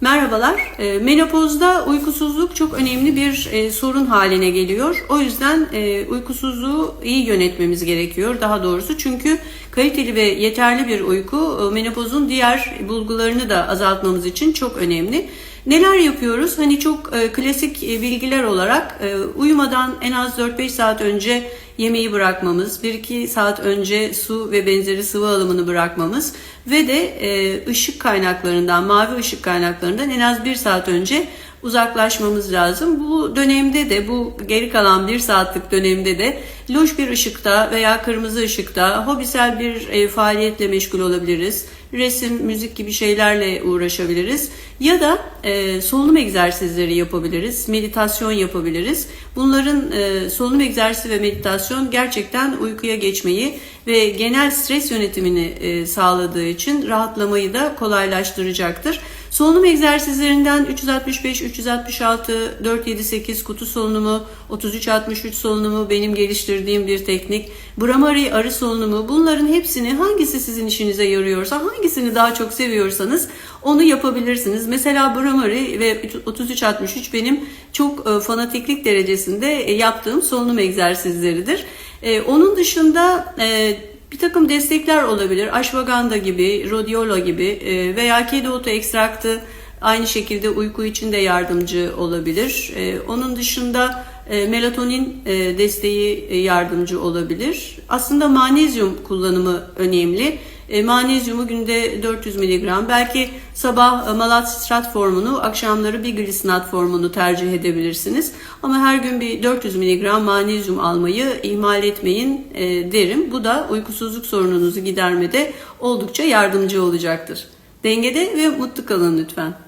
Merhabalar. E, Menopozda uykusuzluk çok önemli bir e, sorun haline geliyor. O yüzden e, uykusuzluğu iyi yönetmemiz gerekiyor daha doğrusu. Çünkü kaliteli ve yeterli bir uyku e, menopozun diğer bulgularını da azaltmamız için çok önemli. Neler yapıyoruz? Hani çok e, klasik e, bilgiler olarak e, uyumadan en az 4-5 saat önce yemeği bırakmamız, 1-2 saat önce su ve benzeri sıvı alımını bırakmamız ve de e, ışık kaynaklarından, mavi ışık kaynaklarından en az 1 saat önce uzaklaşmamız lazım. Bu dönemde de bu geri kalan bir saatlik dönemde de loş bir ışıkta veya kırmızı ışıkta hobisel bir e, faaliyetle meşgul olabiliriz. Resim, müzik gibi şeylerle uğraşabiliriz. Ya da e, solunum egzersizleri yapabiliriz, meditasyon yapabiliriz. Bunların e, solunum egzersizi ve meditasyon gerçekten uykuya geçmeyi ve genel stres yönetimini e, sağladığı için rahatlamayı da kolaylaştıracaktır. Solunum egzersizlerinden 365, 366, 478 kutu solunumu, 3363 solunumu benim geliştirdiğim bir teknik. Brahmari arı solunumu bunların hepsini hangisi sizin işinize yarıyorsa, hangisini daha çok seviyorsanız onu yapabilirsiniz. Mesela Brahmari ve 3363 benim çok e, fanatiklik derecesinde yaptığım solunum egzersizleridir. E, Onun dışında e, bir takım destekler olabilir. Ashwagandha gibi, rhodiola gibi e, veya kedi otu ekstraktı aynı şekilde uyku için de yardımcı olabilir. E, Onun dışında e, melatonin desteği yardımcı olabilir. Aslında magnezyum kullanımı önemli. E, Magnezyumu günde 400 mg, belki sabah e, malat sitrat formunu, akşamları bir glisinat formunu tercih edebilirsiniz. Ama her gün bir 400 mg magnezyum almayı ihmal etmeyin e, derim. Bu da uykusuzluk sorununuzu gidermede oldukça yardımcı olacaktır. Dengede ve mutlu kalın lütfen.